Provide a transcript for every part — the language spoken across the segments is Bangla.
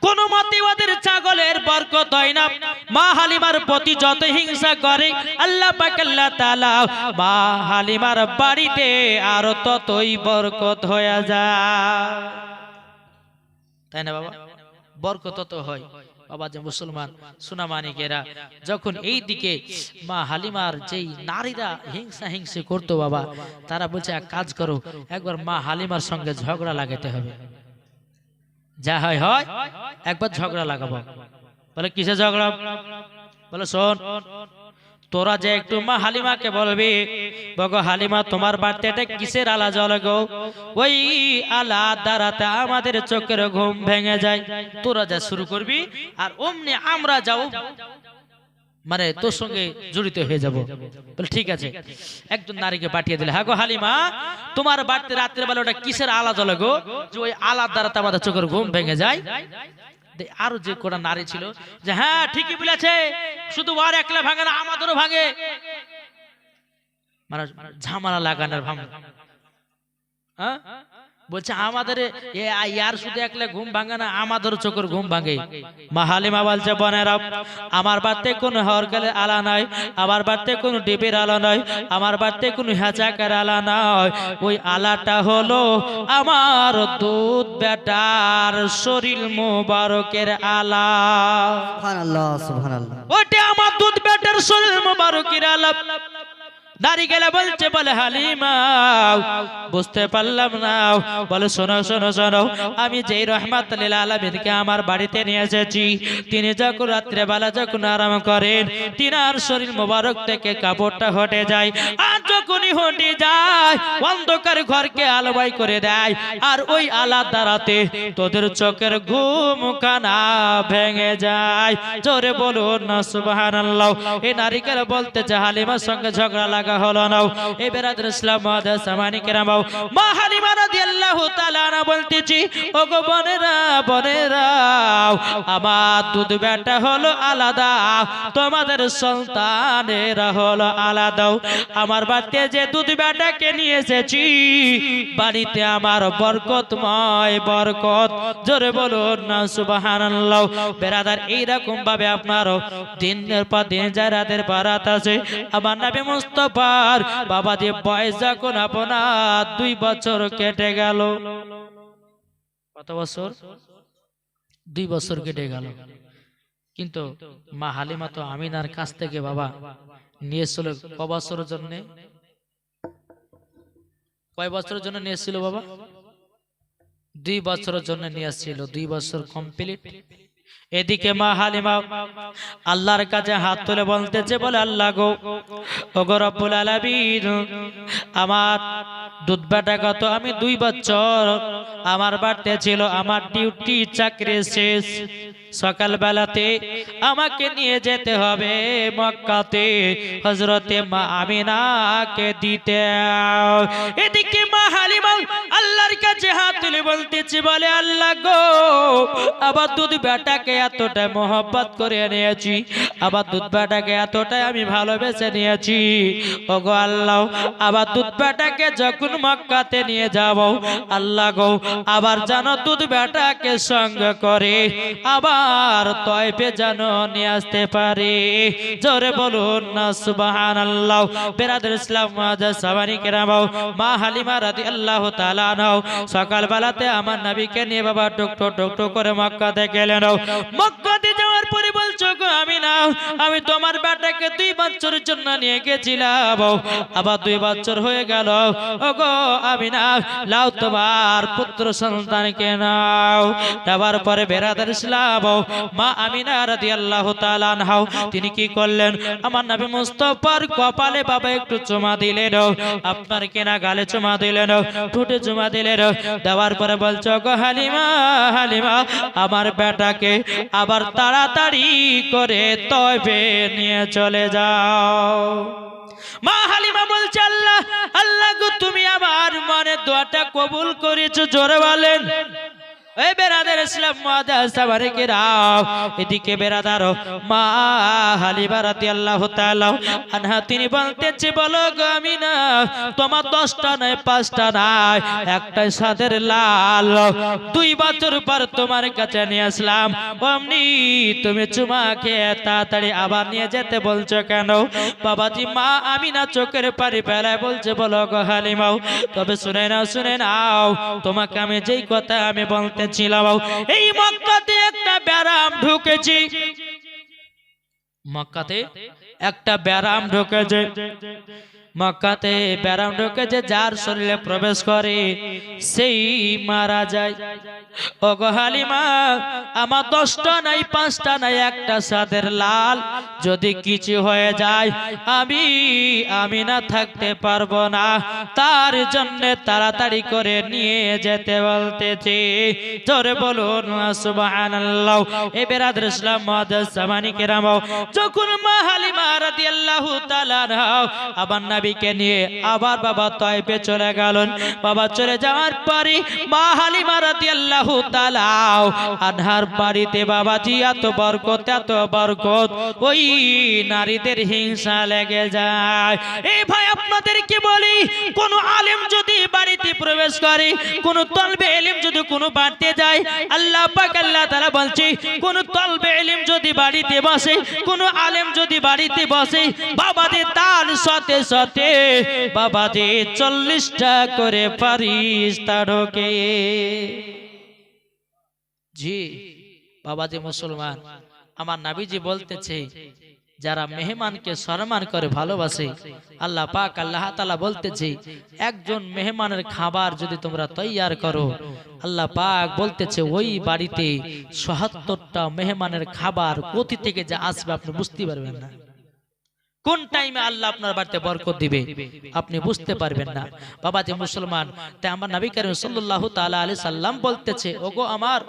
কোন ছাগলের বরকত হয় না। মা হালিমার প্রতি যত হিংসা করে, আল্লাহ মা হালিমার বাড়িতে আরও ততই বরকত হয়ে যায়। তাই না বাবা? বরকত হয়। বাবা যে মুসলমান সুনামানিকেরা যখন এই দিকে মা হালিমার যেই নারীরা হিংসা হিংসে করতো বাবা, তারা বলছে, এক কাজ করো, একবার মা হালিমার সঙ্গে ঝগড়া লাগাতে হবে। যা হয় হয়, একবার ঝগড়া লাগাবো। বলে, কিসে ঝগড়া? বলে, শোন, তোরা যে একটু মা হালিমাকে বলবি, বগো হালিমা, তোমার বাড়িতে কিসের আলা জল গো? ওই আলা দ্বারাতে আমাদের চোখের ঘুম ভেঙে যায়। তোরা যা শুরু করবি, আর অমনি আমরা যাও। মানে তোর সঙ্গে জড়িত হয়ে যাব। বলে ঠিক আছে। একজন নারীকে পাঠিয়ে দিলে হ্যাঁ গো হালিমা তোমার বাড়িতে রাত্রে বেলা ওটা কিসের আলা জ্বলে গো? যে ওই আলার দ্বারাতে আমাদের চোখের ঘুম ভেঙে যায়। আরও যে কোটা নারী ছিল যে হ্যাঁ ঠিকই বলেছে শুধু আর একলা ভাঙে না আমাদেরও ভাঙে। মানে ঝামেলা লাগানোর ভাঙ হ্যাঁ? বলছে আমাদের এ ইয়ার শুধু একলা ঘুম ভাঙে না আমাদের চোখের ঘুম ভাঙে। মা হালিমা বলছে বনেরা আমার বাড়িতে কোনো হরকালের আলা নাই আমার বাড়িতে কোনো ডিবির আলা নয় আমার বাড়িতে কোনো হেঁচাকের আলা নয় ওই আলাটা হলো আমার দুধ বেটার শরীর মোবারকের আলা। ওইটা আমার দুধ বেটার শরীর মোবারকের আলা। নারী গেলে বলছে, বলে হালিমা, বুঝতে পারলাম না। বলে, শোনো শোনো শোনো, আমি যেই রহমাত আলমিনকে আমার বাড়িতে নিয়ে এসেছি, তিনি যখন রাত্রে বেলা যখন আরাম করেন, তিনার শরীর মোবারক থেকে কাপড়টা হটে যায়। আর যখনই হটে যায়, অন্ধকার ঘরকে আলোবাই করে দেয়, আর ওই আলা দ্বারাতে তোদের চোখের ঘুম কানা ভেঙে যায়। জোরে বলুন না, সুবহানাল্লাহ। এই নারীকের বলতে যে হালিমার সঙ্গে ঝগড়া লাগা হলো না। এই বেরাদুল ইসলাম মহাদাস সামানি কেরামাও মা হালিমা রাদিয়াল্লাহু তাআলা না বলতেছি, ওগো বোনেরা বোনেরা, আমার দুধ বেটা হলো আলাদা, তোমাদের সন্তানেরা হলো আলাদা। আমার বাড়িতে যে দুধ বেটাকে নিয়ে এসেছি, বাড়িতে আমার বরকতময় বরকত। জোরে বলুন না, সুবহানাল্লাহ। বেরাদার এইরকম ভাবে আপনারও দিনের পর দিন যায় রাতের বারাত আছে। আমার নবী মুস্তফার বাবা যে বয়স যখন আপনার দুই বছর কেটে গেল। কত বছর? দুই বছর কেটে গেল। কিন্তু মা হালিমা তো আমিনার কাছ থেকে বাবা নিয়েছিল ক বছরের জন্য? কয় বছরের জন্য নিয়েছিল বাবা? দুই বছরের জন্য নিয়ে আসছিল দুই বছর কমপ্লিট এদিকে মা হালিমা আল্লাহর কাছে হাত তুলে বলতেছে, বলে, আল্লাহ গো, ওগো রব্বুল আলামিন, আমার দুধ বেটা কত আমি দুই বছর আমার বাড়িতে ছিল, আমার ডিউটি, চাকরি শেষ। সকাল বেলাতে আমাকে নিয়ে যেতে হবে মক্কাতে। হজরতে মা আমিনাকে দিতে। এদিকে মা হালিমা আল্লাহর কাছে হাত বলতেছি, বলে আল্লাহ গো আবার দুধ বেটাকে এতটাই মোহব্বত করে নিয়েছি আবার দুধ বেটাকে এতটাই আমি ভালোবেসে নিয়েছি। ওগো আল্লাহ আবার দুধ বেটাকে যখন মক্কাতে নিয়ে যাব, আল্লাহ গো, আবার জানো দুধ বেটাকে সঙ্গ করে আবার তয়পে যেন নিয়ে আসতে পারে। জোরে বলুন না সুবাহান আল্লাহ বেরাদুল ইসলাম সাবানি কেরামাও মা হালিমা রাদি আল্লাহ তালা নাও সকাল বেলাতে আমার নাবিকে নিয়ে বাবা টুকটো টুকটো করে মক্কাতে গেলেন। মক্কাতে গো আমি তোমার বেটাকে দুই বছরের জন্য নিয়ে গেছিলাম। আবার দুই বছর হয়ে গেল। ও গো আমি না লাও তোমার পুত্র সন্তানকে নাও। দেওয়ার পরে বেরাদার ইসলাম, মা আমিনা রাদিয়াল্লাহু তাআলা আনহা, তিনি কি করলেন? আমার নবী মুস্তফার কপালে বাবা একটু চুমা দিলেন। আপনার কেনা গালে চুমা দিলেন, ঠোঁটে চুমা দিলেন। দেওয়ার পরে বলছো গো হালিমা হালিমা, আমার বেটাকে আবার তাড়াতাড়ি করে তবে নিয়ে চলে যাও। মা হালিমা বলছে, আল্লাহ আল্লাহ তুমি আমার মনে দোয়াটা কবুল করেছ। জোরে বলেন। এই বেরাদের ইসলাম মাদাসাবারিকেরাও এদিকে বেরাদার মা হালিমা রাদিয়াল্লাহু তাআলা আনহা, তিনি বলতেছে, বলো গো আমি না তোমার দশটা নয় পাঁচটা নাই, একটাই সাদের লাল। দুই বছর পর তোমার কাছে নিয়ে আসলাম। অমনি তুমি চুমা খেয়ে তাড়াতাড়ি আবার নিয়ে যেতে বলছো কেন? বাবাজি মা আমি না চোখের পারি বেলায় বলছে, বলো গো হালিমাও, তবে শুনে নাও শুনে নাও, তোমাকে আমি যেই কথা আমি বলতেছিলাম এই মক্কাতে একটা ব্যারাম ঢুকেছি। মক্কাতে একটা ব্যারাম ঢুকেছে। মক্কাতে ব্যারাম ঢুকেছে, যার শরীরে প্রবেশ করে, সেই মারা যায়। ও আমার দশটা নাই, পাঁচটা নাই, একটা সাদের লাল। যদি কিছু হয়ে যায়, আমি আমি না থাকতে পারব না। তার জন্য তাড়াতাড়ি করে নিয়ে যেতে বলতেছি। জোরে বলুন, সুবহানাল্লাহ। এ বেরাদর ইসলাম মুআদ্দাস সামানি কেরাম যখন মা হালিমা রাদিয়াল্লাহু তাআলা আবার নবীকে নিয়ে আবার বাবা তয়ফে চলে গেলেন। বাবা চলে যাওয়ার পরে মা হালিমা রাদিয়াল্লাহু তাআলা আনহার বাড়িতে বাবাজি এত বরকত এত বরকত, ওই নারীদের হিংসা লেগে যায়। এই ভাই আপনাদেরকে বলি? কোন আলেম যদি বাড়িতে প্রবেশ করে, কোন তলবে এলিম যদি কোনো বাড়তে যায়, আল্লাহ পাক, আল্লাহ তাআলা বলছে, কোন তলবে এলিম যদি বাড়িতে বসে, কোন আলেম যদি বাড়িতে বসে, বাবাদের তার সাথে সাথে বাবাদের চল্লিশটা করে পারিস তারকে। জি, বাবাজি মুসলমান, আমার নাবিজি বলতেছে, যারা মেহমানকে সম্মান করে, ভালোবাসে, আল্লাহ পাক, আল্লাহ তালা বলতেছে, একজন মেহমানের খাবার যদি তোমরা তৈয়ার করো, আল্লাহ পাক বলতেছে, ওই বাড়িতে সহাত্তরটা মেহমানের খাবার কোথি থেকে যে আসবে, আপনি বুঝতে পারবেন না। কোন টাইমে আল্লাহ আপনার বাড়িতে বরকত দিবে? আপনি বুঝতে পারবেন না। বাবা, যে মুসলমান, তাই আমার নবী করিম সাল্লাল্লাহু তাআলা আলাইহি সাল্লাম বলতেছে, ওগো আমার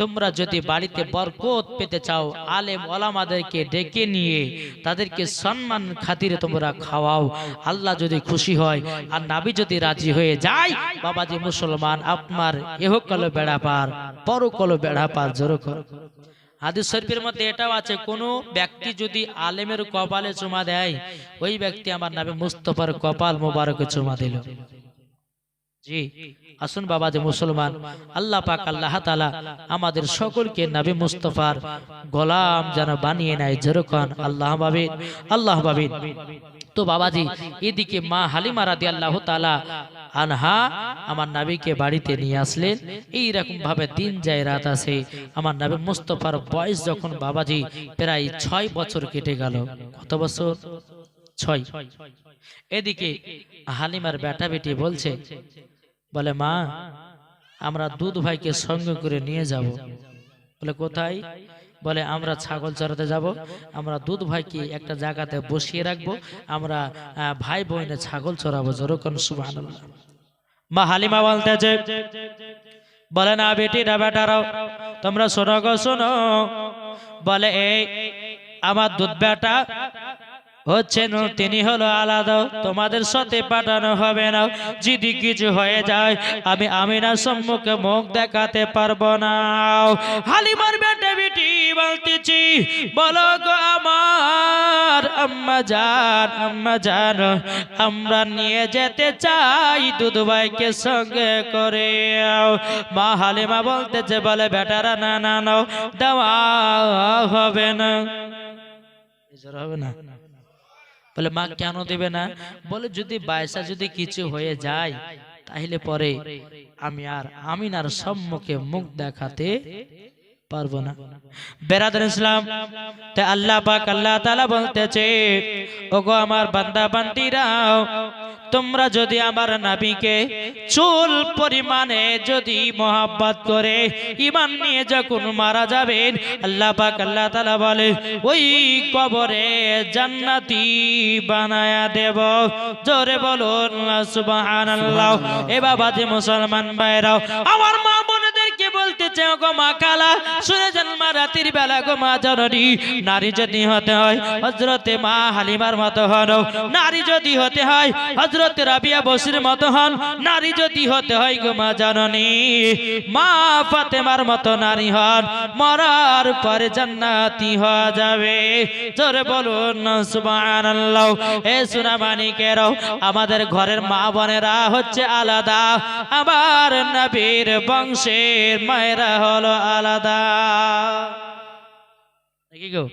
তোমরা যদি বাড়িতে বরকত পেতে চাও, আলেম ওলামাদেরকে ডেকে নিয়ে তাদেরকে সম্মান খাতিরে তোমরা খাওয়াও। আল্লাহ যদি খুশি হয় আর নাবি যদি রাজি হয়ে যায়, বাবাজি মুসলমান, আপনার এহকল বেড়া পার পরকল বেড়া পার জোর করো হাদিস শরীফের মধ্যে এটাও আছে, কোন ব্যক্তি যদি আলেমের কপালে চুমা দেয়, ওই ব্যক্তি আমার নামে মুস্তফার কপাল মোবারকে চুমা দিল। জি, আসুন বাবা যে মুসলমান, আল্লাহ পাক, আল্লাহ তালা আমাদের সকলকে নবী মুস্তফার গোলাম যেন বানিয়ে নেয়, যেরকম আল্লাহ ভাবিন আল্লাহ ভাবিন। তো বাবাজি। এদিকে মা হালিমা রাদি আল্লাহ তালা আনহা আমার নাবিকে বাড়িতে নিয়ে আসলেন। এই রকম ভাবে দিন যায়, রাত আসে। আমার নাবি মুস্তফার বয়স যখন বাবাজি প্রায় ছয় বছর কেটে গেল। কত বছর? ছয়। এদিকে হালিমার বেটা বেটি বলছে, বলে, মা, আমরা দুধ ভাইকে সঙ্গে করে নিয়ে যাব। বলে, কোথায়? বলে, আমরা ছাগল চড়াতে যাব। আমরা দুধ ভাইকে একটা জায়গাতে বসিয়ে রাখব। আমরা ভাই বোনে ছাগল চড়াবো। যেরকম সুবাহ মা হালিমা বলতে যে বলে, না বেটি বেটিরা বেটারাও, তোমরা শোনো গো, শোনো। বলে, এই, আমার দুধ বেটা হচ্ছেন, তিনি হলো আলাদা। তোমাদের সাথে পাঠানো হবে না। যদি কিছু হয়ে যায়, আমি আমিনার সম্মুখে মুখ দেখাতে পারব না। হালিমার বেটে বেটি বলতেছি, বলো গো আমার আম্মা জান আম্মা জান, আমরা নিয়ে যেতে চাই দুধ ভাইকে সঙ্গে করে। মা হালিমা বলতেছে, বলে বেটারা, না না নাও দেওয়া হবে না। হবে না। বলে, মা কেন দেবে না? বলে, যদি বায়সা যদি কিছু হয়ে যায়, তাহলে পরে আমি আর আমিনার সম্মুখে মুখ দেখাতে পারব না। বেরাদার ইসলাম তে আল্লাহ পাক আল্লাহ তাআলা বলতেছে, ওগো আমার বান্দা, বান্দিরাও, তোমরা যদি আমার নাবিকে চুল পরিমাণে যদি মোহাব্বত করে ইমান নিয়ে যখন মারা যাবেন, আল্লাহ পাক আল্লাহ তাআলা বলে, ওই কবরে জান্নাতি বানায়া দেব। জোরে বলুন, সুবহানাল্লাহ। এ বাবা যে মুসলমান ভাইরাও, আমার মা বলতেছে ওগো মা কালা। শুনে যান মা, রাতের বেলা গো মা জননী। নারী যদি হতে হয় হজরতে মা হালিমার মতো হন। নারী যদি হতে হয় হজরত রাবিয়া বসির মতো হন। নারী যদি হতে হয় গো মা জননী, মা ফাতেমার মতো নারী হন। মরার পরে জান্নাতি হওয়া যাবে। জোরে বলুন, সুবহানাল্লাহ। এ সোনা মানিকেরও আমাদের ঘরের মা বোনেরা হচ্ছে আলাদা। আবার নবীর বংশের মায়েরা হলো আলাদা। কি গো।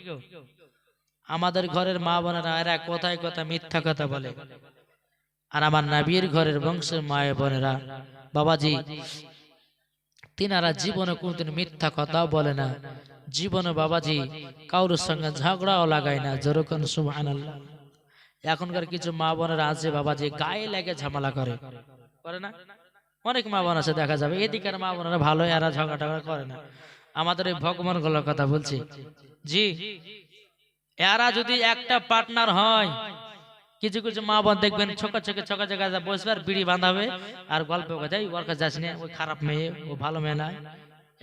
আমাদের ঘরের মা বোনেরা এরা কোথায় কথা মিথ্যা কথা বলে। আর আমার নবীর ঘরের বংশের মায়ের বোনেরা, বাবাজি, তিনারা জীবনে কোনদিন মিথ্যা কথাও বলে না। জীবনে বাবাজি কারোর সঙ্গে ঝগড়াও লাগায় না। যেরকম সুবহানাল্লাহ। এখনকার কিছু মা বোনেরা আছে বাবাজি, গায়ে লেগে ঝামেলা করে। করে না? অনেক মা বোন আছে, দেখা যাবে। এদিকের মা বোনেরা ভালো, এরা ঝগড়া টগড়া করে না। আমাদের এই ভগবানগুলোর কথা বলছি। জি। এরা যদি একটা পার্টনার হয়, কিছু কিছু মা বোন দেখবেন ছোকা ছোকে, ছোকা জায়গায় বসবে আর বিড়ি বাঁধাবে আর গল্প যাই ওর কাছে যাস না ওই খারাপ মেয়ে, ও ভালো মেয়ে নয়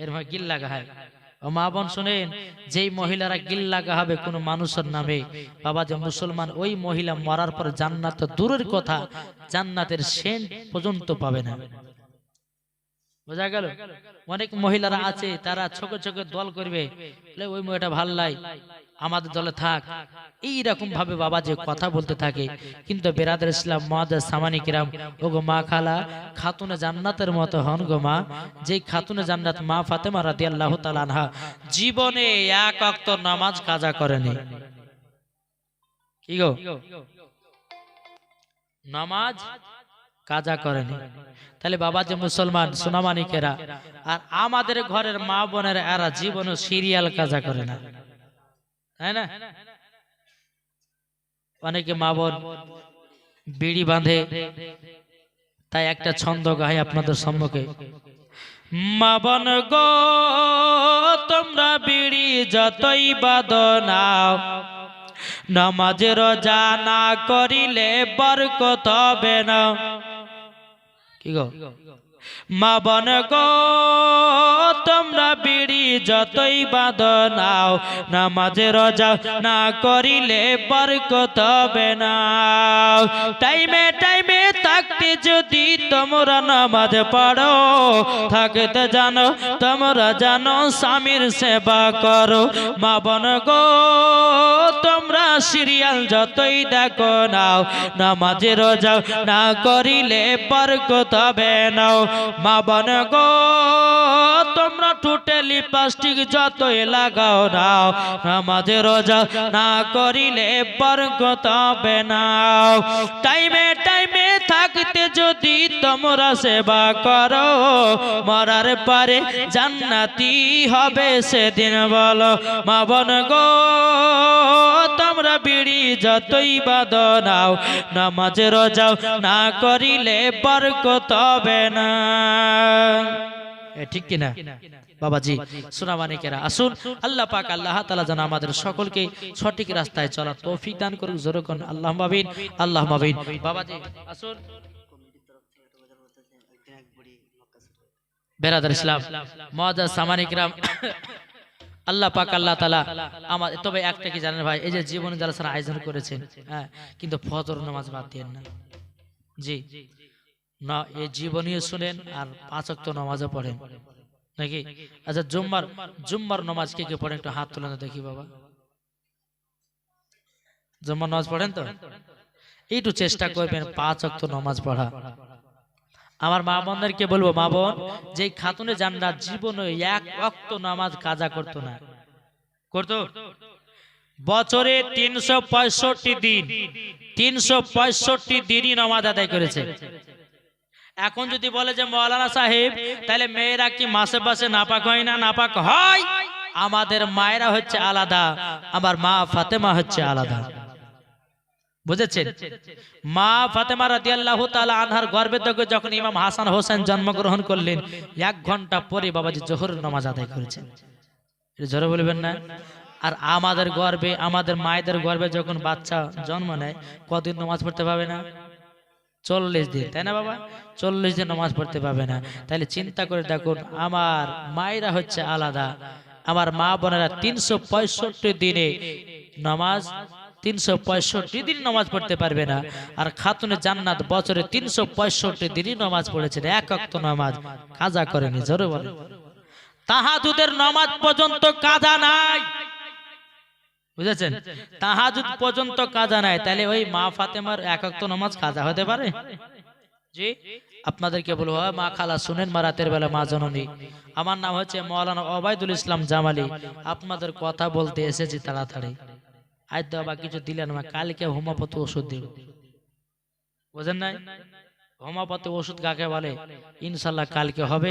এর হয় গিল লাগা হয়। ও মা বোন শোনেন, যেই মহিলারা গিল লাগা হবে কোনো মানুষের নামে, বাবা যে মুসলমান, ওই মহিলা মরার পর জান্নাত দূরের কথা জান্নাতের সেন্ট পর্যন্ত পাবে না। বোঝা গেল? অনেক মহিলারা আছে, তারা ছোট ছোট দল করবে। ওই মেয়েটা ভালো লাই আমাদের দলে থাক। এই রকম ভাবে বাবা যে কথা বলতে থাকে। কিন্তু বেরাদের ইসলাম মহাদাস সামানি কিরাম ও গো মা খালা, খাতুনে জান্নাতের মতো হন গো মা। যেই খাতুনে জান্নাত মা ফাতেমা রাদিয়াল্লাহু তাআলা আনহা, জীবনে এক ওয়াক্ত নামাজ কাজা করেনি। কি গো? নামাজ কাজা করেনি। তাহলে বাবা যে মুসলমান, সোনামানিকেরা, আর আমাদের ঘরের মা বোনের এরা জীবনে সিরিয়াল কাজা করে না। তাই না? অনেকে মা বোন বিড়ি বাঁধে, তাই একটা ছন্দ গাই আপনাদের সম্মুখে। মা বোন গো, তোমরা বিড়ি যতই বাদ নাও নামাজের রোজা না করিলে বরকত হবে না। কি গো মা বন গো তোমরা বিড়ি যতই বাদ নাও নামাজে রজা না করিলে বরকত হবে না। টাইমে টাইমে থাকতে যদি তোমরা নামাজ পড়ো, থাকতে জানো, তোমরা জানো স্বামীর সেবা করো। মা বন গো, তোমরা সিরিয়াল যতই দেখো নাও, নামাজে রোজা না করিলে বরকত হবে নাও। মা বন গো, তোমরা টুটে লিপস্টিক যতই লাগাও নাও, নামাজে রোজা না করিলে বরকত হবে নাও। টাইমে টাইমে থাকতে যদি তোমরা সেবা করো, মরার পারে জান্নাতি হবে সেদিন বলো, মা বন গো, তোমরা বিড়ি যতই বাদ নাও, নামাজ রোজাও না করিলে বরকত হবে না। ঠিক কিনা? বাবাজি, সোনামানিকেরা, আসুন। আল্লাহ পাক আল্লাহ তাআলা যেন আমাদের সকলকে সঠিক রাস্তায় চলার তৌফিক দান করুক। জোরকন আল্লাহ মাবিন আল্লাহ মাবিন বাবাজি, আসুন। বেরাদার ইসলাম, মহাজা সামানিকরাম। আল্লাহ পাক আল্লাহ তালা আমার তবে একটা কি জানেন ভাই? এই যে জীবন জালসার আয়োজন করেছেন হ্যাঁ কিন্তু ফজর নামাজ বাদ দিয়েন না। জি। না, এ জীবনীয় শুনেন আর পাঁচ ওয়াক্ত নামাজও পড়েন। নাকি? আচ্ছা জুম্মার জুম্মার নামাজ কে কে পড়েন একটু হাত তুলে দেখি বাবা। জুম্মার নামাজ পড়েন তো? একটু চেষ্টা করবেন পাঁচ ওয়াক্ত নামাজ পড়া। আমার মা বোনদেরকে বলব, মা বোন যে খাতুনে জান্নাত জীবনে এক ওয়াক্ত নামাজ কাজা করতো না। করতো? বছরে তিনশো পঁয়ষট্টি দিন, তিনশো পঁয়ষট্টি দিনই নামাজ আদায় করেছে। এখন যদি বলে যে, মৌলানা সাহেব, তাহলে মেয়েরা কি মাসে মাসে নাপাক হয় না? নাপাক হয়? আমাদের মায়েরা হচ্ছে আলাদা, আমার মা ফাতেমা হচ্ছে আলাদা। বুঝেছেন? মা ফাতেমা রাদিয়াল্লাহু তাআলা আনহার গর্ভে থেকে যখন ইমাম হাসান হোসেন জন্মগ্রহণ করলেন, এক ঘণ্টা পরে বাবাজি জোহর নামাজ আদায় করেছেন। এটা জোরে বলবেন না? আর আমাদের গর্বে, আমাদের মায়েদের গর্বে যখন বাচ্চা জন্ম নেয়, কদিন নামাজ পড়তে পাবে না? চল্লিশ দিন তাই না বাবা? চল্লিশ দিন নামাজ পড়তে পাবে না। তাহলে চিন্তা করে দেখুন আমার মায়েরা হচ্ছে আলাদা। আমার মা বোনেরা তিনশো পঁয়ষট্টি দিনে নামাজ তিনশো পঁয়ষট্টি দিন নামাজ পড়তে পারবে না। আর খাতুনে জান্নাত বছরে তিনশো পঁয়ষট্টি দিনই নামাজ পড়েছেন এক অক্ত নামাজ। কাজা করেনি জোরে বলে তাহাজুদের নামাজ পর্যন্ত কাজা নাই। বুঝেছেন? তাহাজুদ পর্যন্ত কাজা নাই। তাহলে ওই মা ফাতেমার এক অক্ত নামাজ কাজা হতে পারে? জি আপনাদেরকে বলব মা খালা শুনেন মা রাতের বেলা মা জননী। আমার নাম হচ্ছে মৌলানা ওবায়দুল ইসলাম জামালি। আপনাদের কথা বলতে এসেছি তাড়াতাড়ি। আজ তো আবার কিছু দিলেন না, কালকে হোমিওপ্যাথি ওষুধ দিব বুঝেন নাই? হোমিওপ্যাথি ওষুধ কাকে বলে? ইনশাল্লাহ কালকে হবে।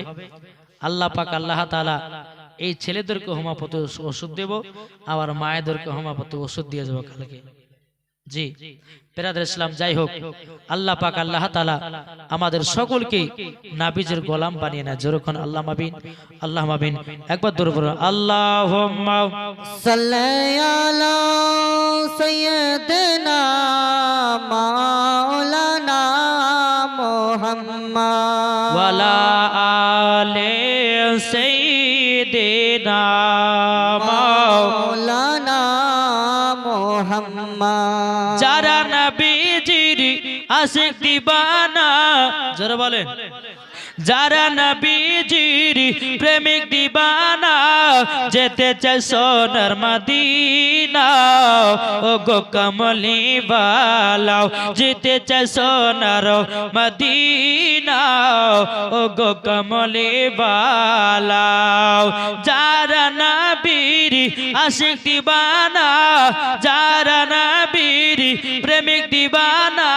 আল্লাহ পাক আল্লাহ তাআলা এই ছেলেদেরকে হোমিওপ্যাথি ওষুধ দেব, আবার মায়েদেরকে হোমিওপ্যাথি ওষুধ দিয়ে যাব কালকে। জি পেরাদের ইসলাম, যাই হোক, আল্লাহ পাক, আল্লাহ তাআলা আমাদের সকলকে নাবিজের গোলাম বানিয়ে নেয় যেরকম আল্লাহ মাবিন আল্লাহ মাবিন, একবার দূর করুন আল্লাহ সাইয়্যিদিনা মাওলানা আলে সাইয়্যিদিনা মৌলানা মুহাম্মদ। যারা নবীজির আশিক দিবানা যারা বলেন। যারা নবীজির প্রেমিক দিবানা, যেতে চাই সোনার মদিনা। ও গো কমলি বালাও যেতে চাই সোনার মদিনা। ও গো কমলি বালাও যারা নবীর আশিক দিবানা, যারা নবীর প্রেমিক দিবানা,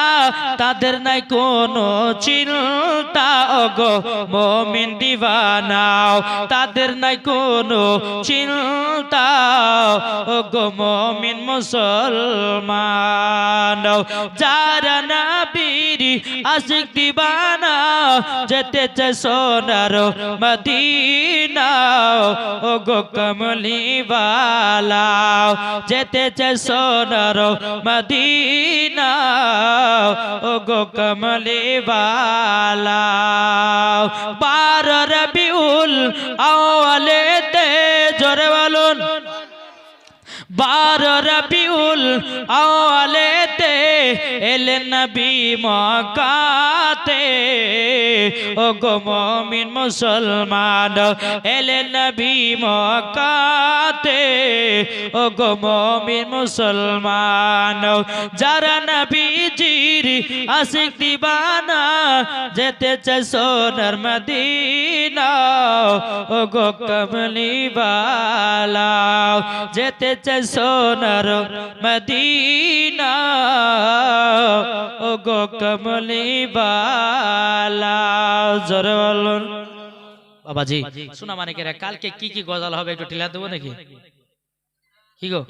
তাদের নাই কোনো চিন্তা গো মমিন দিবানাও, তাদের নাই কোনো চিন্তা গো মমিন মুসলমান। যারা নবীর আশিক দিবানা, যেতে চায় সোনার মদিনা ও গো কমলি বালাও যেতে চায় সোনার মদিনা ও গো কমলে বালাও বার রবিউল আওয়ালেতে বার রবিউল আওয়ালেতে এলেন নবী মকাতে ও গো মমিন মুসলমান এলেন নবী মকাতে ও গো মমিন মুসলমান, যারা নবীজির আশিক দিবানা, যেতে চায় সোনার মদিনা ও গো কমলি বালা যেতে চায় সোনার মদিনা ও গো কমলি বালা জোরে বলুন। বাবাজি, শোনা মানে কালকে কি কি গজাল হবে একটু টিলা দেবো নাকি? কি গো?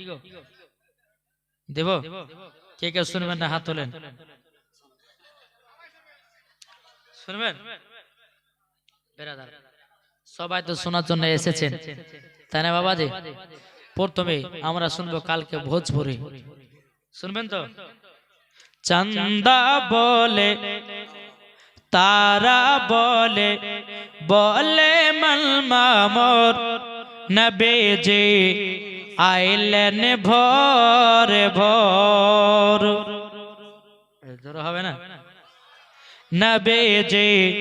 দেব? কে কে শুনবেন না হাত তোলেন? শুনবেন? সবাই তো শোনার জন্য এসেছেন। তাই না বাবাজি? প্রথমে আমরা শুনব কালকে ভোজপুরি। শুনবেন তো? চন্দা বলে, তারা বলে বলে মলমামর নবেজে আইলেন ভর ভর। হবে না? নবেজে